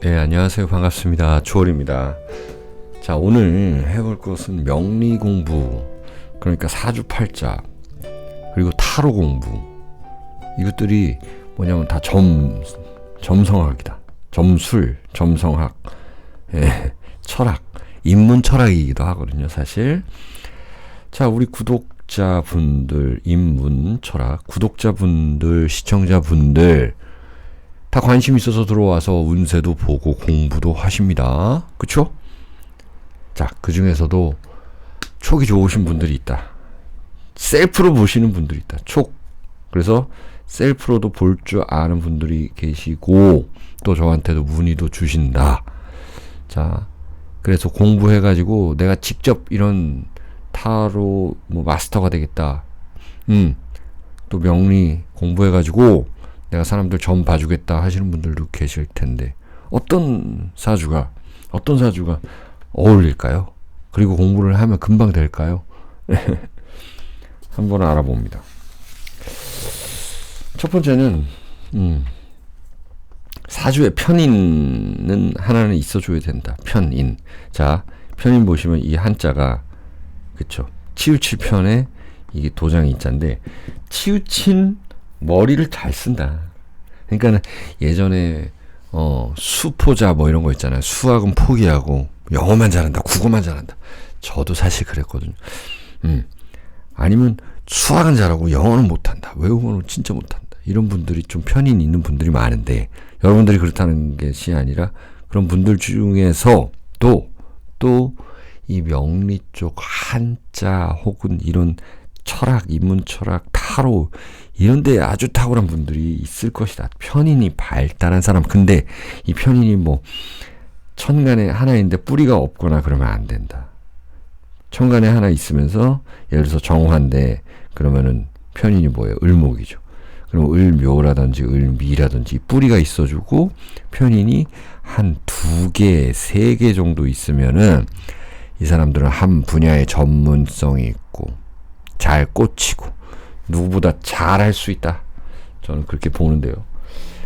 네, 안녕하세요. 반갑습니다. 주월입니다. 자, 오늘 해볼 것은 명리 공부, 그러니까 사주팔자, 그리고 타로 공부. 이것들이 뭐냐면 다 점, 점성학이다. 점술, 점성학, 예, 철학, 인문 철학이기도 하거든요, 사실. 자, 우리 구독자분들, 인문 철학, 구독자분들, 시청자분들, 다 관심 있어서 들어와서 운세도 보고 공부도 하십니다. 그쵸? 자, 그 중에서도 촉이 좋으신 분들이 있다. 셀프로 보시는 분들이 있다. 촉. 그래서 셀프로도 볼 줄 아는 분들이 계시고, 또 저한테도 문의도 주신다. 자, 그래서 공부해가지고 내가 직접 이런 타로 뭐 마스터가 되겠다. 음, 또 명리 공부해가지고 내가 사람들 점 봐주겠다 하시는 분들도 계실 텐데 어떤 사주가 어떤 사주가 어울릴까요? 그리고 공부를 하면 금방 될까요? 한번 알아봅니다. 첫 번째는 음, 사주의 편인은 하나는 있어줘야 된다. 편인. 자, 편인 보시면 이 한자가 그쵸? 치우칠 편에 이게 도장이 있자인데 치우친 머리를 잘 쓴다. 그러니까는 예전에 어 수포자 뭐 이런 거 있잖아요. 수학은 포기하고 영어만 잘한다. 국어만 잘한다. 저도 사실 그랬거든요. 음. 아니면 수학은 잘하고 영어는 못한다. 외국어는 진짜 못한다. 이런 분들이 좀 편인 있는 분들이 많은데 여러분들이 그렇다는 것이 아니라 그런 분들 중에서 또 또 이 명리 쪽 한자 혹은 이런 철학, 인문 철학, 타로 이런 데 아주 탁월한 분들이 있을 것이다. 편인이 발달한 사람. 근데 이 편인이 뭐 천간에 하나인데 뿌리가 없거나 그러면 안 된다. 천간에 하나 있으면서 예를 들어서 정화인데 그러면은 편인이 뭐예요? 을목이죠. 그럼 을묘라든지 을미라든지 뿌리가 있어주고 편인이 한 두 개, 세 개 정도 있으면은 이 사람들은 한 분야의 전문성이 있고 잘 꽂히고 누구보다 잘 할 수 있다. 저는 그렇게 보는데요.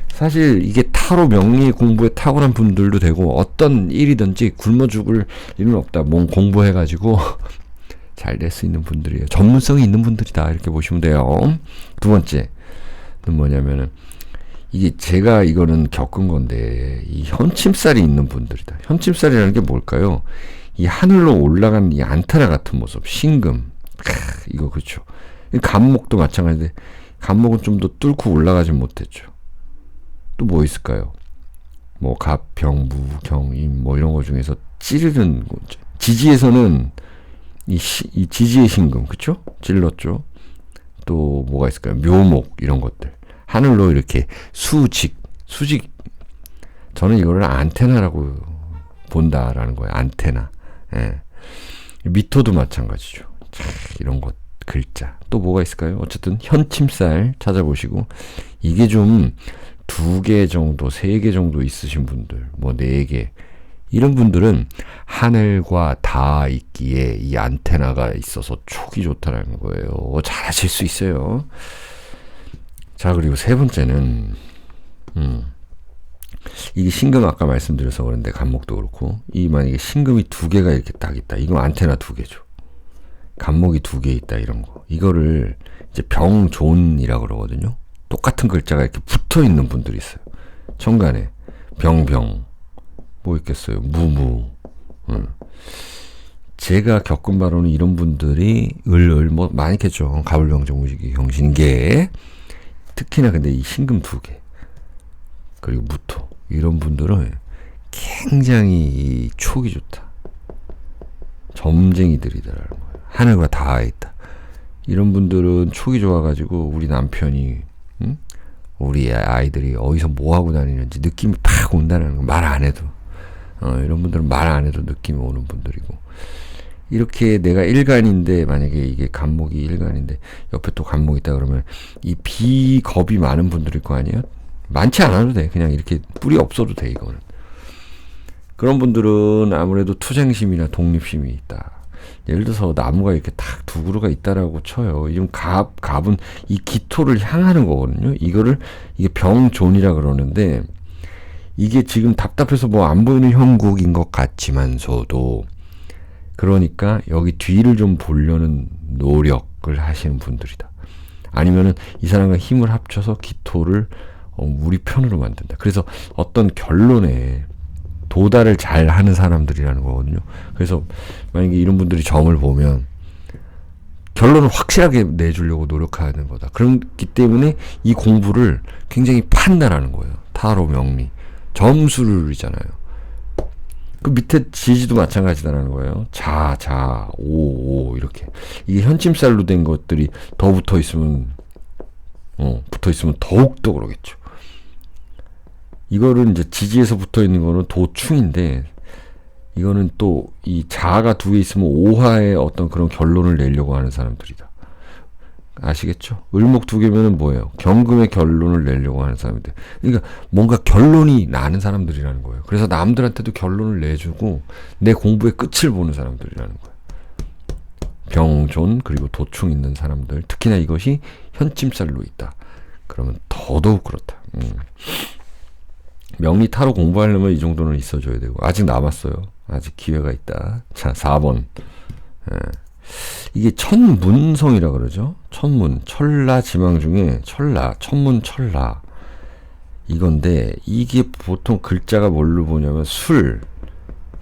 사실 이게 타로 명리 공부에 탁월한 분들도 되고 어떤 일이든지 굶어 죽을 일은 없다. 몸 공부해가지고 잘 될 수 있는 분들이에요. 전문성이 있는 분들이다. 이렇게 보시면 돼요. 두 번째는 뭐냐면은 이게 제가 이거는 겪은 건데 이 현침살이 있는 분들이다. 현침살이라는 게 뭘까요? 이 하늘로 올라간 이 안테나 같은 모습, 신금. 크, 이거 그렇죠. 감목도 마찬가지인데 감목은 좀 더 뚫고 올라가지 못했죠. 또 뭐 있을까요? 뭐 갑, 병, 무, 경, 임, 뭐 이런 거 중에서 찌르는 거죠. 지지에서는 이, 시, 이 지지의 신금, 그쵸? 찔렀죠. 또 뭐가 있을까요? 묘목 이런 것들. 하늘로 이렇게 수직, 수직. 저는 이거를 안테나라고 본다라는 거예요. 안테나. 예. 미토도 마찬가지죠. 참, 이런 것. 글자. 또 뭐가 있을까요? 어쨌든 현침살 찾아보시고 이게 좀 두 개 정도, 세 개 정도 있으신 분들, 뭐 네 개. 이런 분들은 하늘과 다 있기에 이 안테나가 있어서 촉이 좋다는 거예요. 잘하실 수 있어요. 자, 그리고 세 번째는, 음, 이게 신금 아까 말씀드려서 그런데 간목도 그렇고, 이 만약에 신금이 두 개가 이렇게 딱 있다. 이건 안테나 두 개죠. 간목이 두 개 있다 이런 거. 이거를 이제 병존이라고 그러거든요. 똑같은 글자가 이렇게 붙어 있는 분들이 있어요. 천간에 병병 뭐 있겠어요. 무무. 응. 제가 겪은 바로는 이런 분들이 을을 뭐 많이 겠죠. 가불병정 무지기 경신계 특히나 근데 이 신금 두 개. 그리고 무토 이런 분들은 굉장히 촉이 좋다. 점쟁이들이더라는 거예요. 하늘과 닿아 있다. 이런 분들은 촉이 좋아가지고 우리 남편이 응? 우리 아이들이 어디서 뭐 하고 다니는지 느낌이 팍 온다는 거 말 안 해도 어, 이런 분들은 말 안 해도 느낌이 오는 분들이고 이렇게 내가 일간인데 만약에 이게 간목이 일간인데 옆에 또 간목 있다 그러면 이 비겁이 많은 분들일 거 아니에요? 많지 않아도 돼. 그냥 이렇게 뿌리 없어도 돼 이거는. 그런 분들은 아무래도 투쟁심이나 독립심이 있다. 예를 들어서 나무가 이렇게 딱 두 그루가 있다라고 쳐요. 이좀 갑, 갑은 이 기토를 향하는 거거든요. 이거를 이게 병존이라 그러는데 이게 지금 답답해서 뭐 안 보이는 형국인 것 같지만서도 그러니까 여기 뒤를 좀 보려는 노력을 하시는 분들이다. 아니면은 이 사람과 힘을 합쳐서 기토를 어, 우리 편으로 만든다. 그래서 어떤 결론에 도달을 잘 하는 사람들이라는 거거든요. 그래서 만약에 이런 분들이 점을 보면 결론을 확실하게 내주려고 노력하는 거다. 그렇기 때문에 이 공부를 굉장히 판단하는 거예요. 타로 명리. 점수를이잖아요. 그 밑에 지지도 마찬가지다라는 거예요. 자, 자, 오, 오, 이렇게. 이게 현침살로 된 것들이 더 붙어 있으면, 어, 붙어 있으면 더욱더 그러겠죠. 이거를 이제 지지에서 붙어 있는 거는 도충인데, 이거는 또 이 자아가 두 개 있으면 오화의 어떤 그런 결론을 내려고 하는 사람들이다. 아시겠죠? 을목 두 개면은 뭐예요? 경금의 결론을 내려고 하는 사람들. 그러니까 뭔가 결론이 나는 사람들이라는 거예요. 그래서 남들한테도 결론을 내주고 내 공부의 끝을 보는 사람들이라는 거예요. 병존 그리고 도충 있는 사람들 특히나 이것이 현침살로 있다. 그러면 더더욱 그렇다. 음. 명리 타로 공부하려면 이 정도는 있어줘야 되고 아직 남았어요. 아직 기회가 있다. 자, 4번. 예. 이게 천문성이라 그러죠. 천문, 철라 지망 중에 철라, 천문, 철라. 이건데 이게 보통 글자가 뭘로 보냐면 술,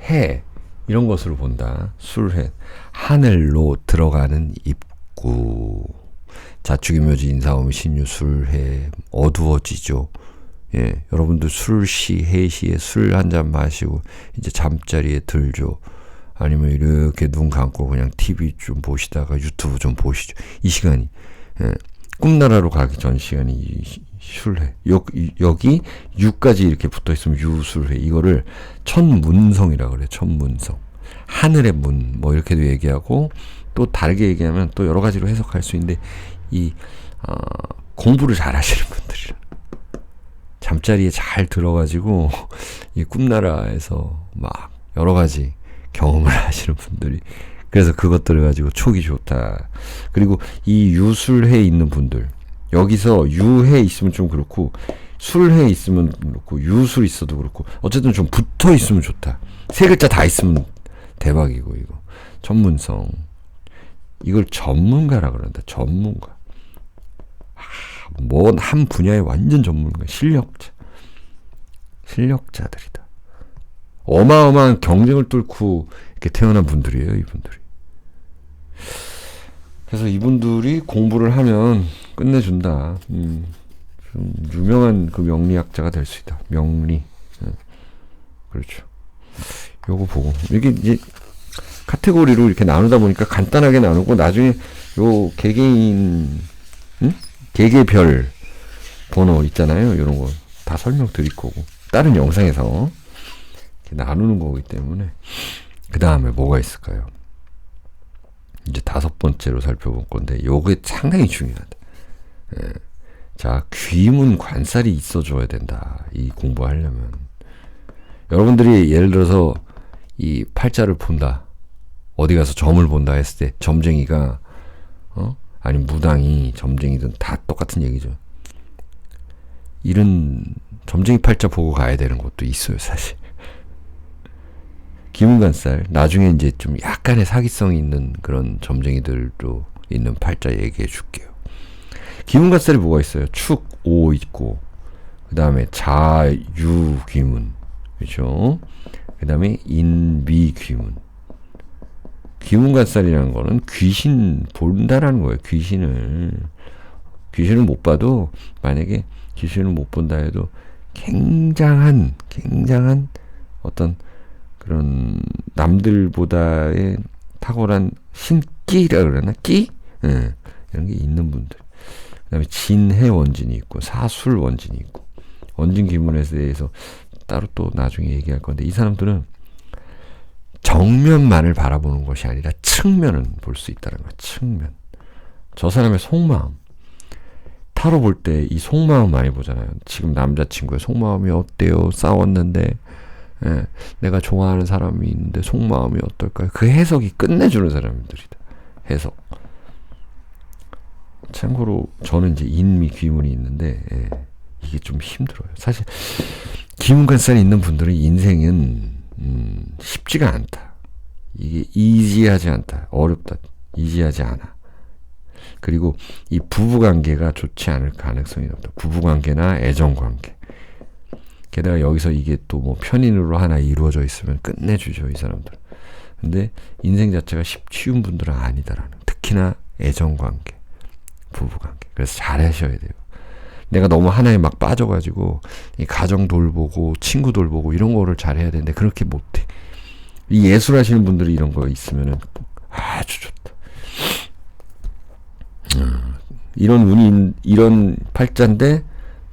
해 이런 것으로 본다. 술, 해. 하늘로 들어가는 입구. 자축이묘지 인사오미 신유 술, 해 어두워지죠. 예, 여러분들 술시, 해시에 술 한 잔 마시고 이제 잠자리에 들죠. 아니면 이렇게 눈 감고 그냥 TV 좀 보시다가 유튜브 좀 보시죠. 이 시간이 예, 꿈나라로 가기 전 시간이 술해. 여, 여기 유까지 이렇게 붙어 있으면 유술해. 이거를 천문성이라 그래. 천문성. 하늘의 문 뭐 이렇게도 얘기하고 또 다르게 얘기하면 또 여러 가지로 해석할 수 있는데 이 어, 공부를 잘 하시는 분들이라 잠자리에 잘 들어가지고 이 꿈나라에서 막 여러 가지 경험을 하시는 분들이 그래서 그것들을 가지고 촉이 좋다. 그리고 이 유술해 있는 분들 여기서 유해 있으면 좀 그렇고 술해 있으면 그렇고 유술 있어도 그렇고 어쨌든 좀 붙어 있으면 좋다. 세 글자 다 있으면 대박이고 이거 전문성 이걸 전문가라 그런다. 전문가. 뭔 한 분야에 완전 전문가, 실력자, 실력자들이다. 어마어마한 경쟁을 뚫고 이렇게 태어난 분들이에요, 이분들이. 그래서 이분들이 공부를 하면 끝내준다. 음, 좀 유명한 그 명리학자가 될 수 있다. 명리. 음, 그렇죠. 요거 보고. 이게 이제 카테고리로 이렇게 나누다 보니까 간단하게 나누고 나중에 요 개개인, 음? 개개별 번호 있잖아요. 이런 거 다 설명드릴 거고. 다른 영상에서 나누는 거기 때문에 그 다음에 뭐가 있을까요? 이제 다섯 번째로 살펴볼 건데 요게 상당히 중요하다. 예. 자 귀문 관살이 있어줘야 된다. 이 공부하려면 여러분들이 예를 들어서 이 팔자를 본다. 어디 가서 점을 본다 했을 때 점쟁이가 어? 아니 무당이 점쟁이든 다 똑같은 얘기죠. 이런 점쟁이 팔자 보고 가야 되는 것도 있어요, 사실. 김은간살 나중에 이제 좀 약간의 사기성이 있는 그런 점쟁이들도 있는 팔자 얘기해 줄게요. 김은간살이 뭐가 있어요? 축, 오 있고 그 다음에 자, 유, 귀문 그렇죠? 그 다음에 인비, 귀문 귀문간살이라는 거는 귀신 본다라는 거예요. 귀신을 귀신을 못 봐도 만약에 귀신을 못 본다 해도 굉장한 굉장한 어떤 그런 남들보다의 탁월한 신기라 그러나 끼 예, 이런 게 있는 분들. 그다음에 진해 원진이 있고 사술 원진이 있고 원진 기문에 대해서 따로 또 나중에 얘기할 건데 이 사람들은 정면만을 바라보는 것이 아니라 측면을 볼 수 있다는 거야. 측면. 저 사람의 속마음. 타로 볼 때 이 속마음 많이 보잖아요. 지금 남자친구의 속마음이 어때요? 싸웠는데 예, 내가 좋아하는 사람이 있는데 속마음이 어떨까요? 그 해석이 끝내주는 사람들이다. 해석. 참고로 저는 이제 인미 귀문이 있는데 예, 이게 좀 힘들어요. 사실 귀문관살이 있는 분들은 인생은 음, 쉽지가 않다. 이게 이지하지 않다. 어렵다. 이지하지 않아. 그리고 이 부부관계가 좋지 않을 가능성이 높다. 부부관계나 애정관계. 게다가 여기서 이게 또 뭐 편인으로 하나 이루어져 있으면 끝내주죠, 이 사람들. 근데 인생 자체가 쉽 쉬운 분들은 아니다라는. 특히나 애정관계, 부부관계. 그래서 잘 하셔야 돼요. 내가 너무 하나에 막 빠져가지고 이 가정 돌보고 친구 돌보고 이런 거를 잘해야 되는데 그렇게 못해. 이 예술 하시는 분들이 이런 거 있으면은 아주 좋다. 음, 이런 운이 이런 팔자인데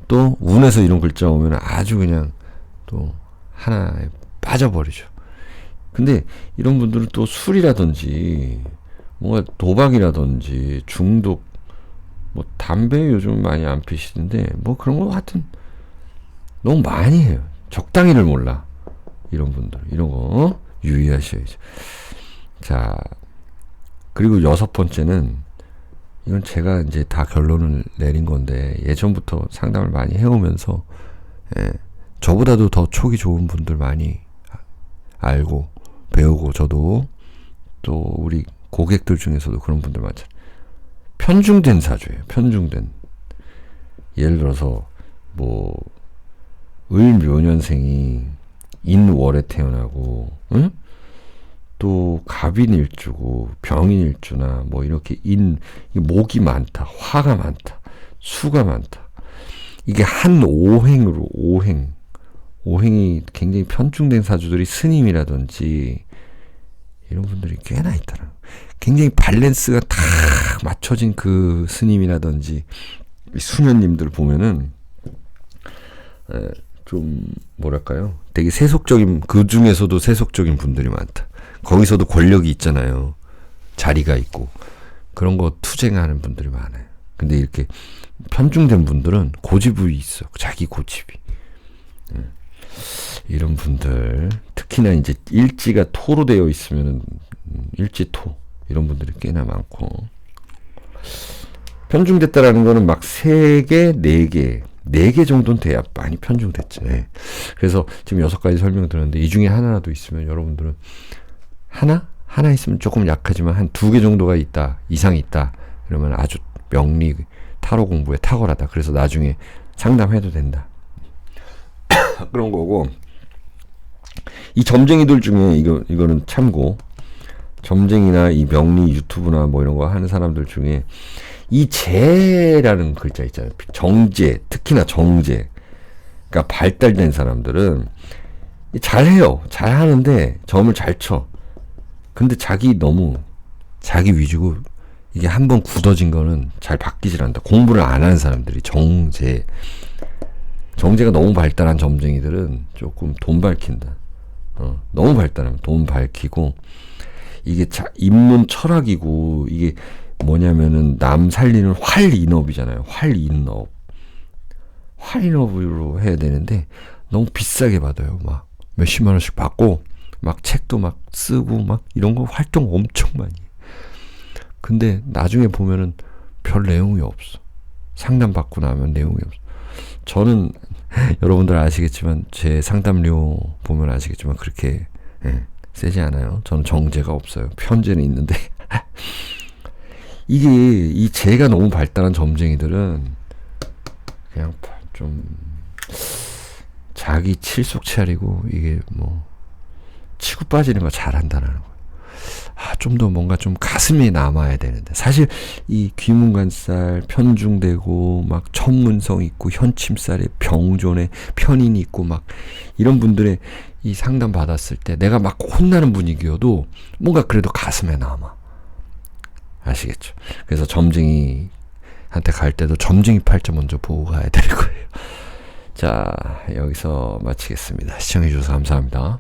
또 운에서 이런 글자 오면 아주 그냥 또 하나에 빠져버리죠. 근데 이런 분들은 또 술이라든지 뭔가 도박이라든지 중독 뭐 담배 요즘 많이 안 피시는데 뭐 그런 거 하여튼 너무 많이 해요. 적당히를 몰라. 이런 분들 이런 거 어? 유의하셔야죠. 자 그리고 여섯 번째는 이건 제가 이제 다 결론을 내린 건데 예전부터 상담을 많이 해오면서 예, 저보다도 더 촉이 좋은 분들 많이 알고 배우고 저도 또 우리 고객들 중에서도 그런 분들 많잖아요. 편중된 사주예요. 편중된. 예를 들어서 뭐 을묘년생이 인월에 태어나고 응? 또 갑인일주고 병인일주나 뭐 이렇게 인 목이 많다. 화가 많다. 수가 많다. 이게 한 오행으로 오행 오행이 굉장히 편중된 사주들이 스님이라든지 이런 분들이 꽤나 있더라. 굉장히 밸런스가 다 맞춰진 그 스님이라든지 수녀님들 보면은 에, 좀 뭐랄까요? 되게 세속적인 그 중에서도 세속적인 분들이 많다. 거기서도 권력이 있잖아요. 자리가 있고 그런 거 투쟁하는 분들이 많아요. 근데 이렇게 편중된 분들은 고집이 있어. 자기 고집이. 이런 분들 특히나 이제 일지가 토로 되어 있으면은 일지토 이런 분들이 꽤나 많고 편중됐다라는 거는 막세 개, 네 개, 네개 정도는 돼야 많이 편중됐죠. 네. 그래서 지금 여섯 가지 설명 드렸는데 이 중에 하나라도 있으면 여러분들은 하나? 하나 있으면 조금 약하지만 한 두 개 정도가 있다, 이상 있다. 그러면 아주 명리 타로 공부에 탁월하다. 그래서 나중에 상담해도 된다. 그런 거고 이 점쟁이들 중에 이거 이거는 참고 점쟁이나 이 명리 유튜브나 뭐 이런 거 하는 사람들 중에 이 재라는 글자 있잖아요. 정제, 특히나 정제. 그러니까 발달된 사람들은 잘해요. 잘하는데 점을 잘 쳐. 근데 자기 너무 자기 위주고 이게 한번 굳어진 거는 잘 바뀌질 않는다. 공부를 안 하는 사람들이 정제. 정제가 너무 발달한 점쟁이들은 조금 돈 밝힌다. 어, 너무 발달하면 돈 밝히고 이게 자, 입문 철학이고 이게 뭐냐면은 남 살리는 활인업이잖아요. 활인업. 활인업으로 해야 되는데 너무 비싸게 받아요. 막 몇십만 원씩 받고 막 책도 막 쓰고 막 이런 거 활동 엄청 많이. 근데 나중에 보면은 별 내용이 없어. 상담 받고 나면 내용이 없어. 저는 여러분들 아시겠지만 제 상담료 보면 아시겠지만 그렇게 예, 세지 않아요. 저는 정제가 없어요. 편제는 있는데 이게 이 재가 너무 발달한 점쟁이들은 그냥 좀 자기 칠속 차리고 이게 뭐 치고 빠지는 거 잘한다는 거. 아, 좀 더 뭔가 좀 가슴에 남아야 되는데. 사실 이 귀문관살 편중되고 막 천문성 있고 현침살에 병존에 편인이 있고 막 이런 분들의 이 상담 받았을 때 내가 막 혼나는 분위기여도 뭔가 그래도 가슴에 남아. 아시겠죠? 그래서 점쟁이 한테 갈 때도 점쟁이 팔자 먼저 보고 가야 될 거예요. 자, 여기서 마치겠습니다. 시청해주셔서 감사합니다.